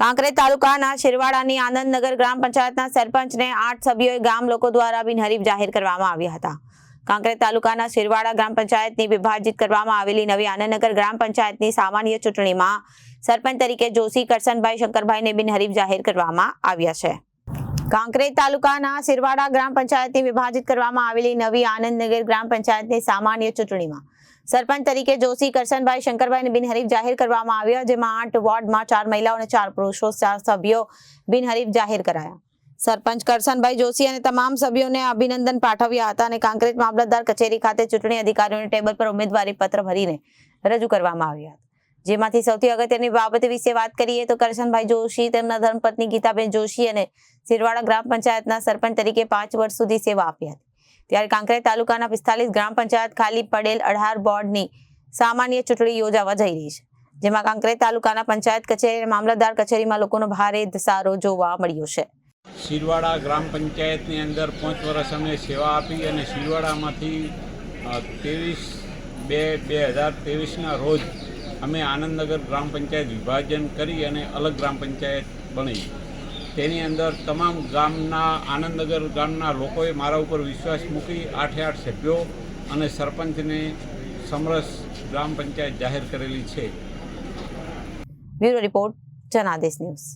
કાંકરેજ તાલુકાના શિરવાડાની આનંદનગર ગ્રામ પંચાયતના સરપંચને આઠ સભ્યોએ ગામ લોકો દ્વારા બિનહરીફ જાહેર કરવામાં આવ્યા હતા. કાંકરેજ તાલુકાના શિરવાડા ગ્રામ પંચાયતની વિભાજિત કરવામાં આવેલી નવી આનંદનગર ગ્રામ પંચાયતની સામાન્ય ચૂંટણીમાં સરપંચ તરીકે જોશી કરસનભાઈ શંકરભાઈને બિનહરીફ જાહેર કરવામાં આવ્યા છે. કાંકરેજ તાલુકાના સિરવાડા ગ્રામ પંચાયતની વિભાજિત કરવામાં આવેલી નવી આનંદનગર ગ્રામ પંચાયતની સામાન્ય ચૂંટણીમાં. સરપંચ તરીકે જોશી કરશનભાઈ શંકરભાઈને બિનહરીફ જાહેર કરવામાં આવ્યા, જેમાં આઠ વોર્ડમાં ચાર મહિલાઓ અને ચાર પુરુષો ચાર સભ્યો બિનહરીફ જાહેર કરાયા. સરપંચ કરશનભાઈ જોશી અને તમામ સભ્યોને અભિનંદન પાઠવ્યા હતા અને કાંકરેજ મામલતદાર કચેરી ખાતે ચૂંટણી અધિકારીઓને ટેબલ પર ઉમેદવારી પત્ર ભરીને રજૂ કરવામાં આવ્યા હતા. જેમાંથી સૌથી અગત્યની બાબત વિશે વાત કરીએ તો કરશનભાઈ જોશી, તેમના ધર્મપત્ની ગીતાબેન જોશી અને સિરવાડા ગ્રામ પંચાયતના સરપંચ તરીકે પાંચ વર્ષ સુધી સેવા આપી હતી. ત્યારે કાંકરેજ તાલુકાના પિસ્તાલીસ ગ્રામ પંચાયત ખાલી પડેલ અઢાર બોર્ડની સામાન્ય ચૂંટણી યોજાવા જઈ રહી છે, જેમાં કાંકરેજ તાલુકાના પંચાયત કચેરી મામલતદાર કચેરીમાં લોકોનો ભારે ધસારો જોવા મળ્યો છે. શિરવાડા ગ્રામ પંચાયતની અંદર પાંચ વર્ષ અમે સેવા આપી અને શિરવાડામાંથી ત્રેવીસ બે બે હજાર ત્રેવીસના રોજ અમે આનંદનગર ગ્રામ પંચાયત વિભાજન કરી અને અલગ ગ્રામ પંચાયત બની તેની અંદર તમામ ગામના, આનંદનગર ગામના લોકોએ મારા ઉપર વિશ્વાસ મૂકી આઠે આઠ સભ્યો અને સરપંચને સમરસ ગ્રામ પંચાયત જાહેર કરેલી છે. Bureau report Janadesh news.